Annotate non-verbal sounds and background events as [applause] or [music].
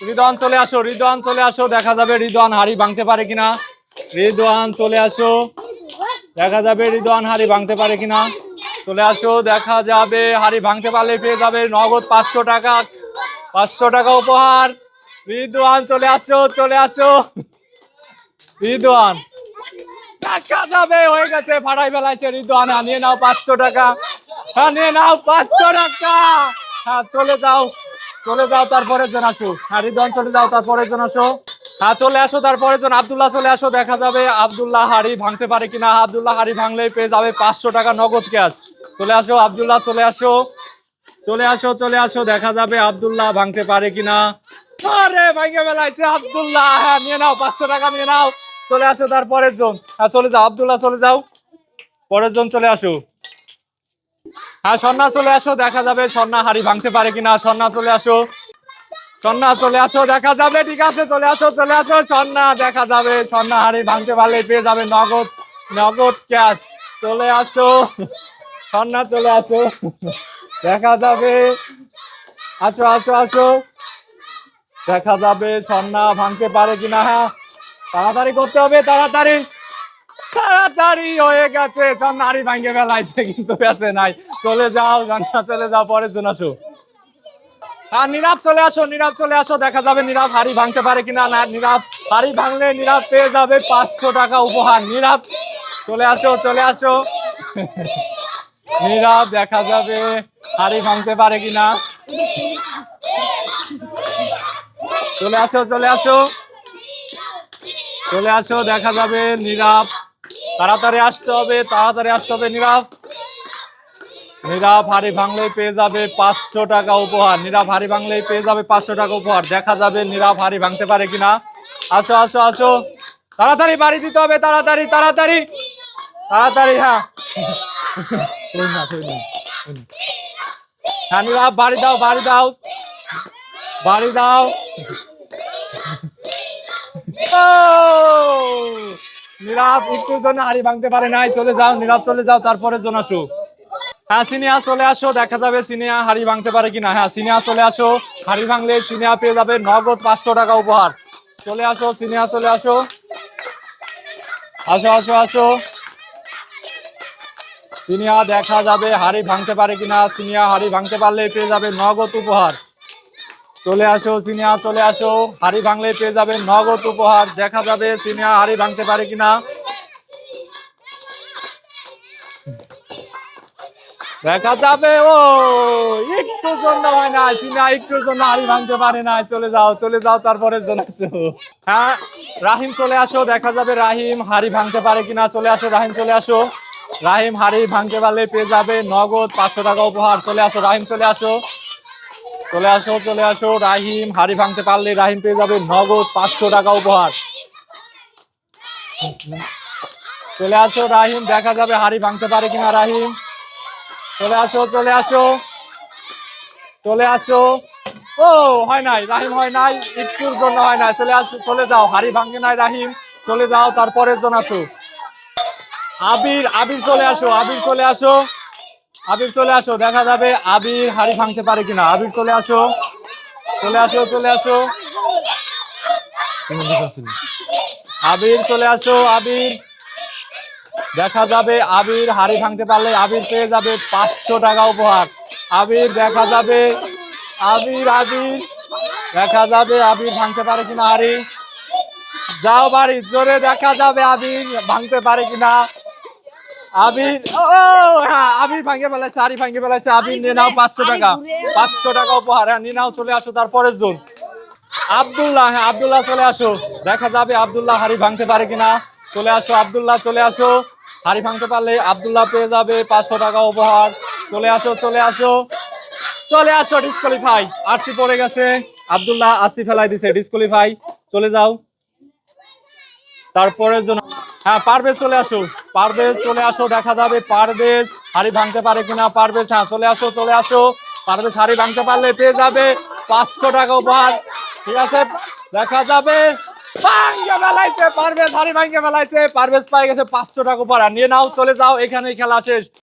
রিদওয়ান চলে আসো রিদওয়ান চলে আসো দেখা যাবে রিদওয়ান হাড়ি ভাঙতে পারে কিনা। রিদওয়ান চলে আসো দেখা যাবে রিদওয়ান হাড়ি ভাঙতে পারে কিনা। চলে আসো দেখা যাবে হাড়ি ভাঙতে পারলে পেয়ে যাবে নগদ পাঁচশো টাকা। পাঁচশো টাকা উপহার। রিদওয়ান চলে আসো চলে আসো। রিদওয়ান টাকা যাবে হয়ে গেছে ভাড়াই বেলাইছে রিদওয়ান হ্যাঁ, নিয়ে নাও পাঁচশো টাকা। হ্যাঁ নিয়ে নাও পাঁচশো টাকা। হ্যাঁ চলে যাও। চলে যাও তারপরে জন আসো। রিদওয়ান চলে যাও তারপরে জন আসো। হ্যাঁ চলে আসো তারপরে জন। আবদুল্লাহ চলে আসো, দেখা যাবে। আবদুল্লাহ হাড়ি ভাঙতে পারে কিনা? আবদুল্লাহ হাড়ি ভাঙলে পেয়ে যাবে পাঁচশো টাকা নগদ ক্যাশ। চলে আসো, আবদুল্লাহ চলে আসো। চলে আসো চলে আসো, দেখা যাবে আবদুল্লাহ ভাঙতে পারে কিনা? আরে, ভাঙে বেলাইছে আবদুল্লাহ। হ্যাঁ নিয়ে নাও, পাঁচশো টাকা নিয়ে নাও। চলে আসো তারপরের জন। হ্যাঁ চলে যাও, আবদুল্লাহ চলে যাও। পরের জন চলে আসো। হ্যাঁ সন্না চলে আসো, দেখা যাবে সন্না হাড়ি ভাঙতে পারে কিনা। সন্না চলে আসো। সন্না চলে আসো, দেখা যাবে। ঠিক আছে, চলে আসো চলে আসো। সন্না, দেখা যাবে। সন্না হাড়ি ভাঙতে পারলে পেয়ে যাবে নগদ নগদ ক্যাশ চলে আসো। সন্না চলে আসো। দেখা যাবে। আসো আসো আসো। দেখা যাবে সন্না ভাঙতে পারে কিনা। হ্যাঁ তাড়াতাড়ি করতে হবে, তাড়াতাড়ি। তাড়াতাড়ি হয়ে গেছে। সব নারী ভাঙ্গে ফেলাইছে, কিন্তু নাই। চলে যাও গান্না চলে যাও, পরের জন আসো। হ্যাঁ নীরব চলে আসো, নীরব চলে আসো, দেখা যাবে নীরব হাড়ি ভাঙতে পারে কিনা না। নীরব হাড়ি ভাঙলে নীরব পেয়ে যাবে পাঁচশো টাকা উপহার। নীরব, চলে আসো চলে আসো। নীরব, দেখা যাবে হাড়ি ভাঙতে পারে কিনা। চলে আসো চলে আসো। চলে আসো, দেখা যাবে নীরব তাড়াতাড়ি আসতে হবে তাড়াতাড়ি আসতে হবে নীরব। নীরব হাড়ি ভাঙলেই পেয়ে যাবে পাঁচশো টাকা উপহার। নীরব হাড়ি ভাঙলেই পেয়ে যাবে পাঁচশো টাকা উপহার। দেখা যাবে নীরব হাড়ি ভাঙতে পারে কিনা। আসো আসো আসো। তাড়াতাড়ি বাড়ি দিতে হবে তাড়াতাড়ি তাড়াতাড়ি। তাড়াতাড়ি হ্যাঁ। হ্যাঁ নীরব বাড়ি দাও বাড়ি দাও। বাড়ি দাও। [laughs] ও! নীরব, একটু জন্য হাড়ি ভাঙতে পারে নাই, চলে যাও, নীরব, চলে যাও, তারপরে জন আসো হ্যাঁ সিনিয়া, চলে আসো, দেখা যাবে সিনিয়া হাড়ি ভাঙতে পারে কিনা। হ্যাঁ সিনিয়া, চলে আসো। হাড়ি ভাঙলে সিনিয়া পেয়ে যাবে নগদ পাঁচশো টাকা উপহার। চলে আসো, সিনিয়া, চলে আসো। আসো আসো আসো। সিনিয়া, দেখা যাবে হাড়ি ভাঙতে পারে কিনা। সিনিয়া হাড়ি ভাঙতে পারলে পেয়ে যাবে নগদ উপহার। চলে আসো সিনিয়া চলে আসো। হাড়ি ভাঙলে পেয়ে যাবে নগদ উপহার। দেখা যাবে সিনিয়া হাড়ি ভাঙতে পারে কিনা। দেখা যাবে, ও, একটু জন্য হয় না সিনিয়া একটু জন্য হাড়ি ভাঙতে পারে না। চলে যাও চলে যাও তারপরে জন আসো। হ্যাঁ রাহিম চলে আসো, দেখা যাবে রাহিম হাড়ি ভাঙতে পারে কিনা। চলে আসো, রাহিম, চলে আসো। রাহিম হাড়ি ভাঙতে পারলে পেয়ে যাবে নগদ পাঁচশো টাকা উপহার। চলে আসো, রাহিম, চলে আসো। চলে আসো চলে আসো। রাহিম, হাড়ি ভাঙতে পারলে রাহিম পেয়ে যাবে নগদ পাঁচশো টাকা উপহার। চলে আসো, রাহিম, দেখা যাবে হাড়ি ভাঙতে পারে কিনা রাহিম। চলে আসো চলে আসো। চলে আসো। ও, হয় নাই, রাহিম হয় নাই একটুর জন্য হয় নাই। চলে আসো, চলে যাও, হাড়ি ভাঙে নাই রাহিম। চলে যাও তারপরের জন আসো। আবির আবির চলে আসো, আবির চলে আসো। আবির চলে আসো, দেখা যাবে আবির হাড়ি ভাঙতে পারে কিনা। আবির চলে আসো চলে আসো চলে আসো। আবির চলে আসো, আবির। দেখা যাবে আবির হাড়ি ভাঙতে পারলে আবির পেয়ে যাবে পাঁচশো টাকা উপহার। আবির, দেখা যাবে আবির আবির। দেখা যাবে আবির ভাঙতে পারে কিনা হাড়ি। যাও বাড়ি, জোরে দেখা যাবে আবির ভাঙতে পারে কিনা। আবির ও হ্যাঁ আবির ভাঙে ফেলাইছে আরি ভাঙে ফেলাইছে। আবির নিয়ে নাও পাঁচশো টাকা। পাঁচশো টাকা উপহার হ্যাঁ নিয়ে নাও চলে আসো তারপরের জন। আব্দুল্লাহ হ্যাঁ আব্দুল্লাহ চলে আসো। দেখা যাবে আব্দুল্লাহ হাড়ি ভাঙতে পারে কিনা। চলে আসো আব্দুল্লাহ চলে আসো। হাড়ি ভাঙতে পারলে আব্দুল্লাহ পেয়ে যাবে পাঁচশো টাকা উপহার। চলে আসো চলে আসো। চলে আসো ডিসকোয়ালিফাই। আরসি পড়ে গেছে। আব্দুল্লাহ আরসি ফেলাই দিছে ডিসকোয়ালিফাই। চলে যাও। তারপরের জন্য হ্যাঁ পারভেজ চলে আসো। পারভেজ চলে আসো, দেখা যাবে পারভেজ হাড়ি ভাঙতে পারে কিনা। পারভেজ হ্যাঁ চলে আসো চলে আসো। পারবে হাড়ি ভাঙতে পারলে পেয়ে যাবে পাঁচশো টাকা উপহার। ঠিক আছে? দেখা যাবে। পারভেজ হাড়ি ভাঙ্গে ফেলাইছে। পারভেজ পাই গেছে পাঁচশো টাকা উপহার। নিয়ে নাও, চলে যাও, এখানেই খেলা শেষ।